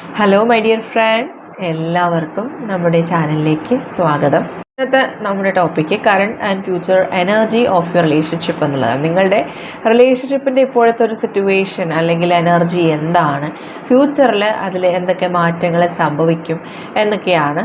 Hello my dear friends എല്ലാവർക്കും നമ്മുടെ ചാനലിലേക്ക് സ്വാഗതം. ഇന്നത്തെ നമ്മുടെ topic current and future energy of your relationship എന്നുള്ളതാണ്. നിങ്ങളുടെ റിലേഷൻഷിപ്പിന്റെ ഇപ്പോഴത്തെ ഒരു സിറ്റുവേഷൻ അല്ലെങ്കിൽ എനർജി എന്താണ്? ഫ്യൂച്ചറിൽ അതിൽ എന്തൊക്കെ മാറ്റങ്ങൾ സംഭവിക്കും എന്നൊക്കെയാണ്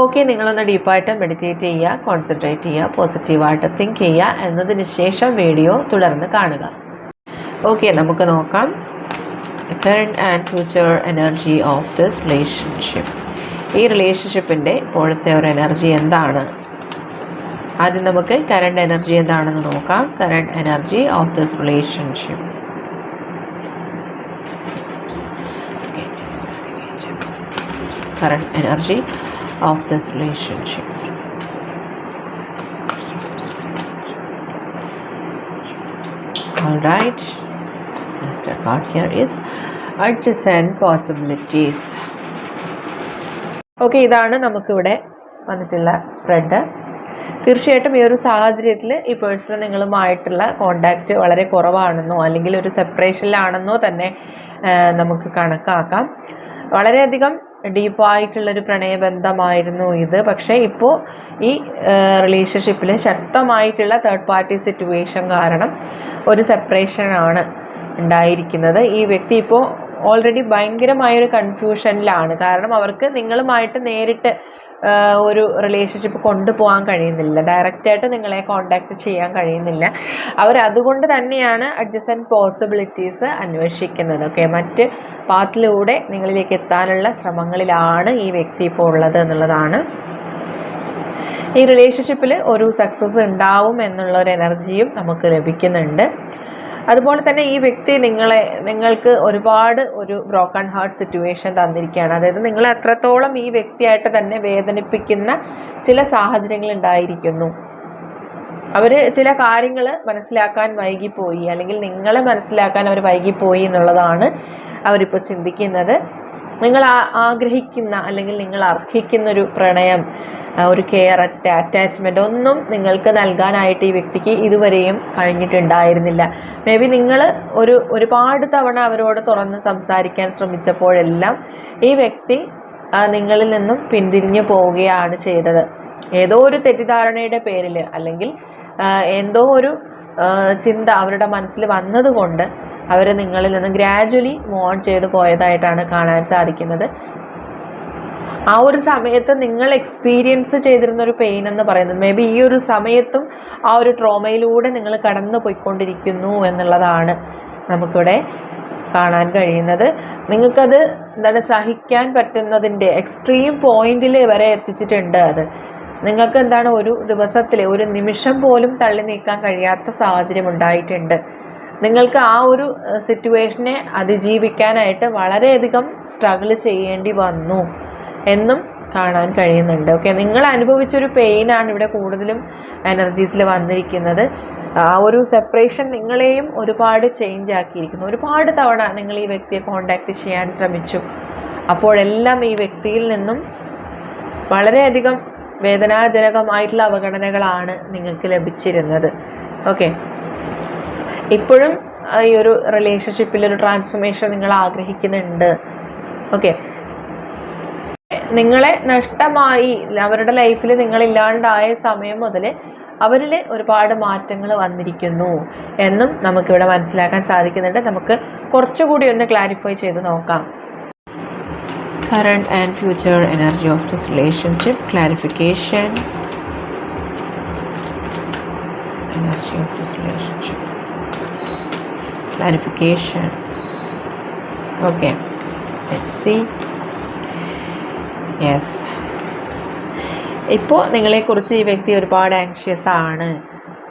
ഓക്കെ നിങ്ങളൊന്ന് ഡീപ്പായിട്ട് മെഡിറ്റേറ്റ് ചെയ്യുക കോൺസെൻട്രേറ്റ് ചെയ്യുക പോസിറ്റീവായിട്ട് തിങ്ക് ചെയ്യുക എന്നതിന് ശേഷം വീഡിയോ തുടർന്ന് കാണുക. ഓക്കെ നമുക്ക് നോക്കാം. Current and future energy of this relationship ഈ റിലേഷൻഷിപ്പിന്റെ ഇപ്പോഴത്തെ ഒരു എനർജി എന്താണ്? ആദ്യം നമുക്ക് കറണ്ട് എനർജി എന്താണെന്ന് നോക്കാം. Current energy of this relationship current energy of this relationship. All right. Next card here is adjacent possibilities. Okay ഇതാണ് നമുക്കിവിടെ വന്നിട്ടുള്ള സ്പ്രെഡ് തീർച്ചയായിട്ടും ഈ ഒരു സാഹചര്യത്തിൽ ഈ പേഴ്സൺ നിങ്ങളുമായിട്ടുള്ള കോണ്ടാക്റ്റ് വളരെ കുറവാണെന്നോ അല്ലെങ്കിൽ ഒരു സെപ്പറേഷനിലാണെന്നോ തന്നെ നമുക്ക് കണക്കാക്കാം വളരെയധികം ഡീപ്പായിട്ടുള്ളൊരു പ്രണയബന്ധമായിരുന്നു ഇത്. പക്ഷേ ഇപ്പോൾ ഈ റിലേഷൻഷിപ്പിൽ ശക്തമായിട്ടുള്ള തേർഡ് പാർട്ടി സിറ്റുവേഷൻ കാരണം ഒരു സെപ്പറേഷനാണ് ഉണ്ടായിരിക്കുന്നത്. ഈ വ്യക്തി ഇപ്പോൾ ഓൾറെഡി ഭയങ്കരമായൊരു കൺഫ്യൂഷനിലാണ് കാരണം അവർക്ക് നിങ്ങളുമായിട്ട് നേരിട്ട് ഒരു റിലേഷൻഷിപ്പ് കൊണ്ടുപോകാൻ കഴിയുന്നില്ല. ഡയറക്റ്റായിട്ട് നിങ്ങളെ കോണ്ടാക്ട് ചെയ്യാൻ കഴിയുന്നില്ല. അവർ അതുകൊണ്ട് തന്നെയാണ് അഡ്ജസ്റ്റന്റ് പോസിബിലിറ്റീസ് അന്വേഷിക്കുന്നത്. ഓക്കെ മറ്റ് പാത്തിലൂടെ നിങ്ങളിലേക്ക് എത്താനുള്ള ശ്രമങ്ങളിലാണ് ഈ വ്യക്തി ഇപ്പോൾ ഉള്ളത് എന്നുള്ളതാണ്. ഈ റിലേഷൻഷിപ്പിൽ ഒരു സക്സസ് ഉണ്ടാവും എന്നുള്ള ഒരു എനർജിയും നമുക്ക് ലഭിക്കുന്നുണ്ട്. അതുപോലെ തന്നെ ഈ വ്യക്തി നിങ്ങളെ നിങ്ങൾക്ക് ഒരുപാട് ഒരു ബ്രോക്കൺ ഹാർട്ട് സിറ്റുവേഷൻ തന്നിരിക്കുകയാണ്. അതായത് നിങ്ങളെ എത്രത്തോളം ഈ വ്യക്തിയായിട്ട് തന്നെ വേദനിപ്പിക്കുന്ന ചില സാഹചര്യങ്ങൾ ഉണ്ടായിരിക്കുന്നു. അവർ ചില കാര്യങ്ങൾ മനസ്സിലാക്കാൻ വൈകിപ്പോയി അല്ലെങ്കിൽ നിങ്ങളെ മനസ്സിലാക്കാൻ അവർ വൈകിപ്പോയി എന്നുള്ളതാണ് അവരിപ്പോൾ ചിന്തിക്കുന്നത്. നിങ്ങൾ ആഗ്രഹിക്കുന്ന അല്ലെങ്കിൽ നിങ്ങൾ അർഹിക്കുന്ന ഒരു പ്രണയം ഒരു കെയർ അറ്റ അറ്റാച്ച്മെന്റ് ഒന്നും നിങ്ങൾക്ക് നൽകാനായിട്ട് ഈ വ്യക്തിക്ക് ഇതുവരെയും കഴിഞ്ഞിട്ടുണ്ടായിരുന്നില്ല. മേ ബി നിങ്ങൾ ഒരു ഒരുപാട് തവണ അവരോട് തുറന്ന് സംസാരിക്കാൻ ശ്രമിച്ചപ്പോഴെല്ലാം ഈ വ്യക്തി നിങ്ങളിൽ നിന്നും പിന്തിരിഞ്ഞു പോവുകയാണ് ചെയ്തത്. ഏതോ ഒരു തെറ്റിദ്ധാരണയുടെ പേരിൽ അല്ലെങ്കിൽ എന്തോ ഒരു ചിന്ത അവരുടെ മനസ്സിൽ വന്നതുകൊണ്ട് അവർ നിങ്ങളിൽ നിന്ന് ഗ്രാജ്വലി മോൺ ചെയ്ത് പോയതായിട്ടാണ് കാണാൻ സാധിക്കുന്നത്. ആ ഒരു സമയത്ത് നിങ്ങൾ എക്സ്പീരിയൻസ് ചെയ്തിരുന്ന ഒരു പെയിൻ എന്ന് പറയുന്നത് മേ ബി ഈ ഒരു സമയത്തും ആ ഒരു ട്രോമയിലൂടെ നിങ്ങൾ കടന്നു പോയിക്കൊണ്ടിരിക്കുന്നു എന്നുള്ളതാണ് നമുക്കിവിടെ കാണാൻ കഴിയുന്നത്. നിങ്ങൾക്കത് എന്താണ് സഹിക്കാൻ പറ്റുന്നതിന്റെ എക്സ്ട്രീം പോയിന്റിൽ വരെ എത്തിച്ചിട്ടുണ്ട് അത്. നിങ്ങൾക്ക് എന്താണ് ഒരു ദിവസത്തിലെ ഒരു നിമിഷം പോലും തള്ളി നീക്കാൻ കഴിയാത്ത സാഹചര്യം ഉണ്ടായിട്ടുണ്ട്. നിങ്ങൾക്ക് ആ ഒരു സിറ്റുവേഷനെ അതിജീവിക്കാനായിട്ട് വളരെയധികം സ്ട്രഗിൾ ചെയ്യേണ്ടി വന്നു എന്നും കാണാൻ കഴിയുന്നുണ്ട്. ഓക്കെ നിങ്ങൾ അനുഭവിച്ചൊരു പെയിനാണ് ഇവിടെ കൂടുതലും എനർജീസിൽ വന്നിരിക്കുന്നത്. ആ ഒരു സെപ്പറേഷൻ നിങ്ങളെയും ഒരുപാട് ചേഞ്ച് ആക്കിയിരിക്കുന്നു. ഒരുപാട് തവണ നിങ്ങൾ ഈ വ്യക്തിയെ കോണ്ടാക്ട് ചെയ്യാൻ ശ്രമിച്ചു. അപ്പോഴെല്ലാം ഈ വ്യക്തിയിൽ നിന്നും വളരെയധികം വേദനാജനകമായിട്ടുള്ള അവഗണനകളാണ് നിങ്ങൾക്ക് ലഭിച്ചിരുന്നത്. ഓക്കെ ഇപ്പോഴും ഈ ഒരു റിലേഷൻഷിപ്പിൽ ഒരു ട്രാൻസ്ഫർമേഷൻ നിങ്ങൾ ആഗ്രഹിക്കുന്നുണ്ട്. ഓക്കെ നിങ്ങളെ നഷ്ടമായി അവരുടെ ലൈഫിൽ നിങ്ങളില്ലാണ്ടായ സമയം മുതൽ അവരിൽ ഒരുപാട് മാറ്റങ്ങൾ വന്നിരിക്കുന്നു എന്നും നമുക്കിവിടെ മനസ്സിലാക്കാൻ സാധിക്കുന്നുണ്ട്. നമുക്ക് കുറച്ചുകൂടി ഒന്ന് ക്ലാരിഫൈ ചെയ്ത് നോക്കാം. Current and future energy of this relationship clarification. Energy of this relationship. Clarification. Okay let's see. Yes. ഇപ്പോൾ നിങ്ങളെക്കുറിച്ച് ഈ വ്യക്തി ഒരുപാട് ആങ്ഷ്യസ് ആണ്.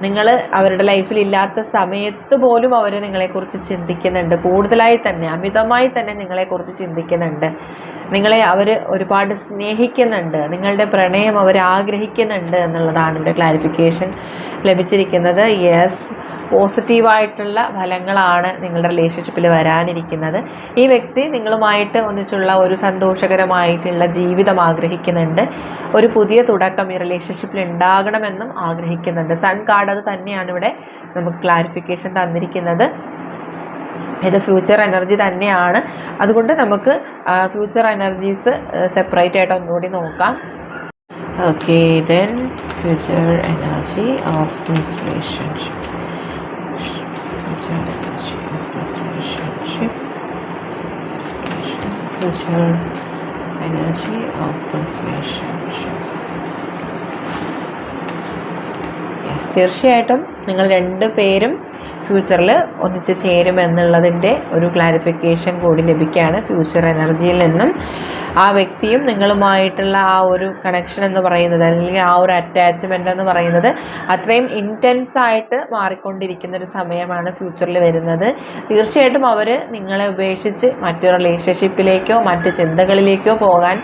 നിങ്ങൾ അവരുടെ ലൈഫിൽ ഇല്ലാത്ത സമയത്ത് പോലും അവർ നിങ്ങളെക്കുറിച്ച് ചിന്തിക്കുന്നുണ്ട്. കൂടുതലായി തന്നെ അമിതമായി തന്നെ നിങ്ങളെക്കുറിച്ച് ചിന്തിക്കുന്നുണ്ട്. നിങ്ങളെ അവർ ഒരുപാട് സ്നേഹിക്കുന്നുണ്ട്. നിങ്ങളുടെ പ്രണയം അവർ ആഗ്രഹിക്കുന്നുണ്ട് എന്നുള്ളതാണ് ഇവിടെ ക്ലാരിഫിക്കേഷൻ ലഭിച്ചിരിക്കുന്നത്. യെസ് പോസിറ്റീവായിട്ടുള്ള ഫലങ്ങളാണ് നിങ്ങളുടെ റിലേഷൻഷിപ്പിൽ വരാനിരിക്കുന്നത്. ഈ വ്യക്തി നിങ്ങളുമായിട്ട് ഒന്നിച്ചുള്ള ഒരു സന്തോഷകരമായിട്ടുള്ള ജീവിതം ആഗ്രഹിക്കുന്നുണ്ട്. ഒരു പുതിയ തുടക്കം ഈ റിലേഷൻഷിപ്പിൽ ഉണ്ടാകണമെന്നും ആഗ്രഹിക്കുന്നുണ്ട്. സൺ കാർഡ് അത് തന്നെയാണ് ഇവിടെ നമുക്ക് ക്ലാരിഫിക്കേഷൻ തന്നിരിക്കുന്നത്. ഇത് ഫ്യൂച്ചർ എനർജി തന്നെയാണ്. അതുകൊണ്ട് നമുക്ക് ഫ്യൂച്ചർ എനർജീസ് സെപ്പറേറ്റ് ആയിട്ട് ഒന്നുകൂടി നോക്കാം. Okay then future energy of this relationship future energy of relationship. Future energy of relationship. തീർച്ചയായിട്ടും നിങ്ങൾ രണ്ട് പേരും ഫ്യൂച്ചറിൽ ഒന്നിച്ച് ചേരുമെന്നുള്ളതിന്റെ ഒരു ക്ലാരിഫിക്കേഷൻ കൂടി ലഭിക്കുകയാണ് ഫ്യൂച്ചർ എനർജിയിൽ നിന്നും. ആ വ്യക്തിയും നിങ്ങളുമായിട്ടുള്ള ആ ഒരു കണക്ഷൻ എന്ന് പറയുന്നത് അല്ലെങ്കിൽ ആ ഒരു അറ്റാച്ച്മെന്റ് എന്ന് പറയുന്നത് അത്രയും ഇന്റൻസ് ആയിട്ട് മാറിക്കൊണ്ടിരിക്കുന്ന ഒരു സമയമാണ് ഫ്യൂച്ചറിൽ വരുന്നത്. തീർച്ചയായിട്ടും അവർ നിങ്ങളെ ഉപേക്ഷിച്ച് മറ്റു റിലേഷൻഷിപ്പിലേക്കോ മറ്റ് ചിന്തകളിലേക്കോ പോകാൻ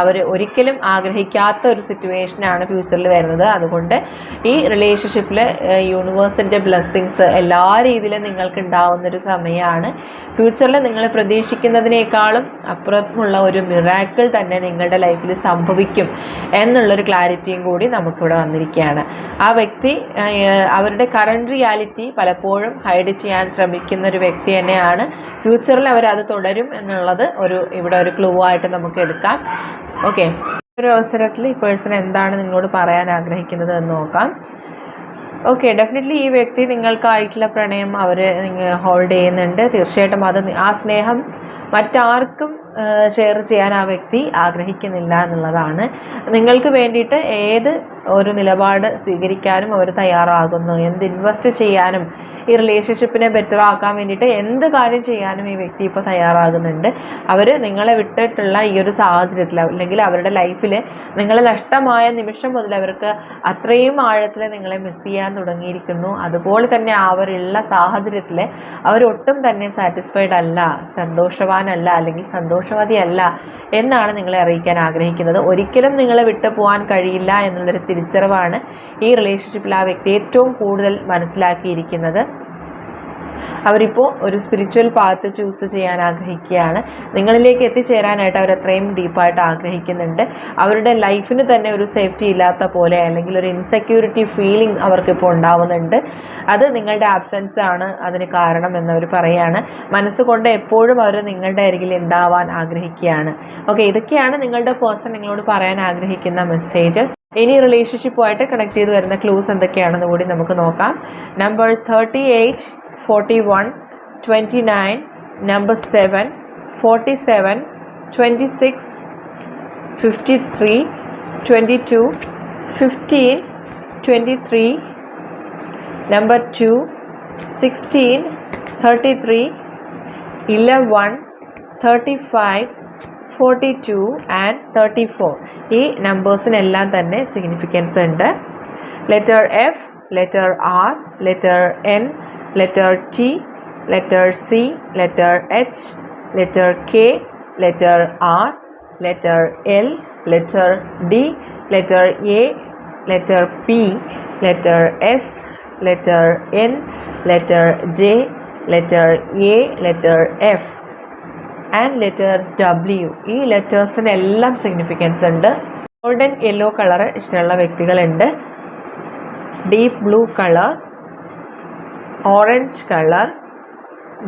അവർ ഒരിക്കലും ആഗ്രഹിക്കാത്ത ഒരു സിറ്റുവേഷനാണ് ഫ്യൂച്ചറിൽ വരുന്നത്. അതുകൊണ്ട് ഈ റിലേഷൻഷിപ്പിൽ യൂണിവേഴ്സിന്റെ ബ്ലെസ്സിങ്സ് എല്ലാ രീതിയിലും നിങ്ങൾക്ക് ഉണ്ടാവുന്ന ഒരു സമയമാണ്. ഫ്യൂച്ചറിൽ നിങ്ങൾ പ്രതീക്ഷിക്കുന്നതിനേക്കാളും അപ്പുറമുള്ള ഒരു മിറാക്കിൾ തന്നെ നിങ്ങളുടെ ലൈഫിൽ സംഭവിക്കും എന്നുള്ളൊരു ക്ലാരിറ്റിയും കൂടി നമുക്കിവിടെ വന്നിരിക്കുകയാണ്. ആ വ്യക്തി അവരുടെ കറണ്ട് റിയാലിറ്റി പലപ്പോഴും ഹൈഡ് ചെയ്യാൻ ശ്രമിക്കുന്ന ഒരു വ്യക്തി തന്നെയാണ്. ഫ്യൂച്ചറിൽ അവരത് തുടരും എന്നുള്ളത് ഒരു ഇവിടെ ഒരു ക്ലൂ ആയിട്ട് നമുക്ക് എടുക്കാം. ഓക്കെ ഒരു അവസരത്തിൽ ഈ പേഴ്സൺ എന്താണ് നിങ്ങളോട് പറയാൻ ആഗ്രഹിക്കുന്നത് എന്ന് നോക്കാം. ഓക്കെ ഡെഫിനറ്റ്ലി ഈ വ്യക്തി നിങ്ങൾക്കായിട്ടുള്ള പ്രണയം അവർ നിങ്ങൾ ഹോൾഡ് ചെയ്യുന്നുണ്ട്. തീർച്ചയായിട്ടും അത് ആ സ്നേഹം മറ്റാർക്കും ഷെയർ ചെയ്യാൻ ആ വ്യക്തി ആഗ്രഹിക്കുന്നില്ല എന്നുള്ളതാണ്. നിങ്ങൾക്ക് വേണ്ടിയിട്ട് ഏത് ഒരു നിലപാട് സ്വീകരിക്കാനും അവർ തയ്യാറാകുന്നു. എന്ത് ഇൻവെസ്റ്റ് ചെയ്യാനും ഈ റിലേഷൻഷിപ്പിനെ ബെറ്റർ ആക്കാൻ വേണ്ടിയിട്ട് എന്ത് കാര്യം ചെയ്യാനും ഈ വ്യക്തി ഇപ്പോൾ തയ്യാറാകുന്നുണ്ട്. അവർ നിങ്ങളെ വിട്ടിട്ടുള്ള ഈ ഒരു സാഹചര്യത്തിൽ അല്ലെങ്കിൽ അവരുടെ ലൈഫിൽ നിങ്ങളെ നഷ്ടമായ നിമിഷം മുതൽ അവർക്ക് അത്രയും ആഴത്തിൽ നിങ്ങളെ മിസ് ചെയ്യാൻ തുടങ്ങിയിരിക്കുന്നു. അതുപോലെ തന്നെ അവരുള്ള സാഹചര്യത്തിൽ അവരൊട്ടും തന്നെ സാറ്റിസ്ഫൈഡ് അല്ല സന്തോഷവാനല്ല അല്ലെങ്കിൽ സന്തോഷവതിയല്ല എന്നാണ് നിങ്ങളെ അറിയിക്കാൻ ആഗ്രഹിക്കുന്നത്. ഒരിക്കലും നിങ്ങളെ വിട്ടു പോകാൻ കഴിയില്ല എന്നുള്ളൊരു തിരിച്ചറിവാണ് ഈ റിലേഷൻഷിപ്പിൽ ആ വ്യക്തി ഏറ്റവും കൂടുതൽ മനസ്സിലാക്കിയിരിക്കുന്നത്. അവരിപ്പോൾ ഒരു സ്പിരിച്വൽ പാത്ത് ചൂസ് ചെയ്യാൻ ആഗ്രഹിക്കുകയാണ്. നിങ്ങളിലേക്ക് എത്തിച്ചേരാനായിട്ട് അവർ അത്രയും ഡീപ്പായിട്ട് ആഗ്രഹിക്കുന്നുണ്ട്. അവരുടെ ലൈഫിന് തന്നെ ഒരു സേഫ്റ്റി ഇല്ലാത്ത പോലെ അല്ലെങ്കിൽ ഒരു ഇൻസെക്യൂരിറ്റി ഫീലിംഗ് അവർക്കിപ്പോൾ ഉണ്ടാവുന്നുണ്ട്. അത് നിങ്ങളുടെ ആബ്സെൻസ് ആണ് അതിന് കാരണം എന്നവർ പറയുകയാണ് മനസ്സുകൊണ്ട് എപ്പോഴും അവർ നിങ്ങളുടെ അരികിൽ ഉണ്ടാവാൻ ആഗ്രഹിക്കുകയാണ്. ഓക്കെ ഇതൊക്കെയാണ് നിങ്ങളുടെ പേഴ്സൺ നിങ്ങളോട് പറയാൻ ആഗ്രഹിക്കുന്ന മെസ്സേജസ് ഇനി റിലേഷൻഷിപ്പുമായിട്ട് കണക്ട് ചെയ്ത് വരുന്ന ക്ലൂസ് എന്തൊക്കെയാണെന്ന് കൂടി നമുക്ക് നോക്കാം. Number thirty eight forty one twenty nine number seven forty seven twenty six fifty three twenty two fifteen twenty three number two sixteen thirty three eleven thirty five forty two and thirty four ഈ നമ്പേഴ്സിനെല്ലാം തന്നെ significance ഉണ്ട്. Letter F letter R letter N letter T letter C letter H letter K letter R letter L letter D letter A letter P letter S letter N letter J letter A letter F and letter W ഈ ലെറ്റേഴ്സിനെല്ലാം significance ഉണ്ട്. Golden yellow colour ഇഷ്ടമുള്ള വ്യക്തികളുണ്ട്. Deep blue colour orange colour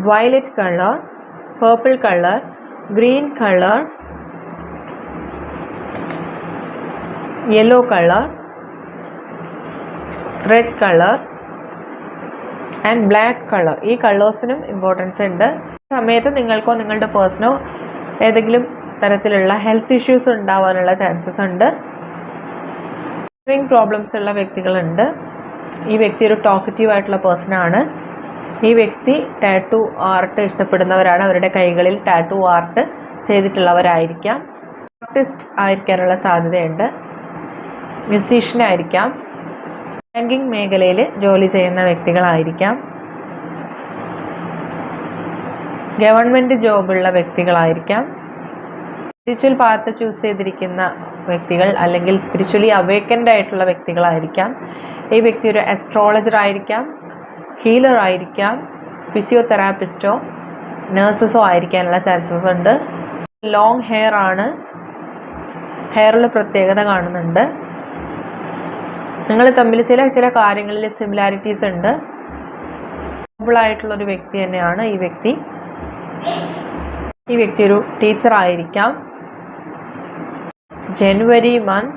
violet colour purple colour green colour yellow colour red colour and black colour ഈ കളേഴ്സിനും importance ഉണ്ട്. സമയത്ത് നിങ്ങൾക്കോ നിങ്ങളുടെ പേഴ്സണോ ഏതെങ്കിലും തരത്തിലുള്ള ഹെൽത്ത് ഇഷ്യൂസ് ഉണ്ടാവാനുള്ള ചാൻസസ് ഉണ്ട്. പ്രോബ്ലംസ് ഉള്ള വ്യക്തികളുണ്ട്. ഈ വ്യക്തി ഒരു ടോക്കറ്റീവ് ആയിട്ടുള്ള പേഴ്സണാണ് ഈ വ്യക്തി ടാറ്റു ആർട്ട് ഇഷ്ടപ്പെടുന്നവരാണ്. അവരുടെ കൈകളിൽ ടാറ്റു ആർട്ട് ചെയ്തിട്ടുള്ളവരായിരിക്കാം. ആർട്ടിസ്റ്റ് ആയിരിക്കാനുള്ള സാധ്യതയുണ്ട്. മ്യൂസീഷ്യനായിരിക്കാം ബാങ്കിങ് മേഖലയിൽ ജോലി ചെയ്യുന്ന വ്യക്തികളായിരിക്കാം. ഗവൺമെന്റ് ജോബുള്ള വ്യക്തികളായിരിക്കാം. സ്പിരിച്വൽ പാത്ത് ചൂസ് ചെയ്തിരിക്കുന്ന വ്യക്തികൾ അല്ലെങ്കിൽ സ്പിരിച്വലി അവേക്കൻഡ് ആയിട്ടുള്ള വ്യക്തികളായിരിക്കാം. ഈ വ്യക്തി ഒരു അസ്ട്രോളജർ ആയിരിക്കാം ഹീലർ ആയിരിക്കാം ഫിസിയോതെറാപ്പിസ്റ്റോ നേഴ്സസോ ആയിരിക്കാനുള്ള ചാൻസസ് ഉണ്ട്. ലോങ് ഹെയർ ആണ്. ഹെയറിൽ പ്രത്യേകത കാണുന്നുണ്ട്. നിങ്ങൾ തമ്മിൽ ചില ചില കാര്യങ്ങളിൽ സിമിലാരിറ്റീസ് ഉണ്ട്. ആയിട്ടുള്ള ഒരു വ്യക്തി തന്നെയാണ് ഈ വ്യക്തി. ഈ വ്യക്തി ഒരു ടീച്ചർ ആയിരിക്കാം. January month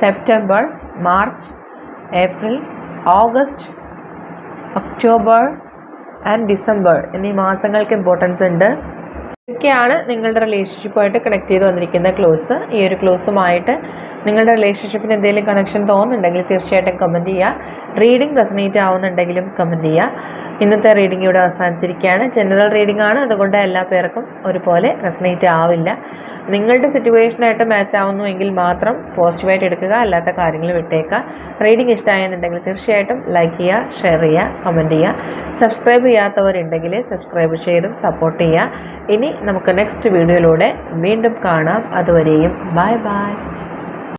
September March April August October and December എന്നീ മാസങ്ങൾക്ക് ഇമ്പോർട്ടൻസ് ഉണ്ട്. ഇതൊക്കെയാണ് നിങ്ങളുടെ റിലേഷൻഷിപ്പുമായിട്ട് കണക്ട് ചെയ്ത് വന്നിരിക്കുന്ന ക്ലോസ് ഈ ഒരു ക്ലോസുമായിട്ട് നിങ്ങളുടെ റിലേഷൻഷിപ്പിന് എന്തെങ്കിലും കണക്ഷൻ തോന്നുന്നുണ്ടെങ്കിൽ തീർച്ചയായിട്ടും കമന്റ് ചെയ്യുക. റീഡിംഗ് റെസനേറ്റ് ആവുന്നുണ്ടെങ്കിലും കമന്റ് ചെയ്യുക. ഇന്നത്തെ റീഡിംഗ് ഇവിടെ അവസാനിച്ചിരിക്കുകയാണ്. ജനറൽ റീഡിംഗ് ആണ്. അതുകൊണ്ട് എല്ലാ പേർക്കും ഒരുപോലെ റെസനേറ്റ് ആവില്ല. നിങ്ങളുടെ സിറ്റുവേഷനായിട്ട് മാച്ച് ആവുന്നു എങ്കിൽ മാത്രം പോസിറ്റീവായിട്ട് എടുക്കുക അല്ലാത്ത കാര്യങ്ങൾ വിട്ടേക്കുക. റീഡിംഗ് ഇഷ്ടമായെന്നുണ്ടെങ്കിൽ തീർച്ചയായിട്ടും ലൈക്ക് ചെയ്യുക ഷെയർ ചെയ്യുക കമന്റ് ചെയ്യുക. സബ്സ്ക്രൈബ് ചെയ്യാത്തവരുണ്ടെങ്കിൽ സബ്സ്ക്രൈബ് ചെയ്തും സപ്പോർട്ട് ചെയ്യുക. ഇനി നമുക്ക് നെക്സ്റ്റ് വീഡിയോയിലൂടെ വീണ്ടും കാണാം. അതുവരെയും ബൈ ബൈ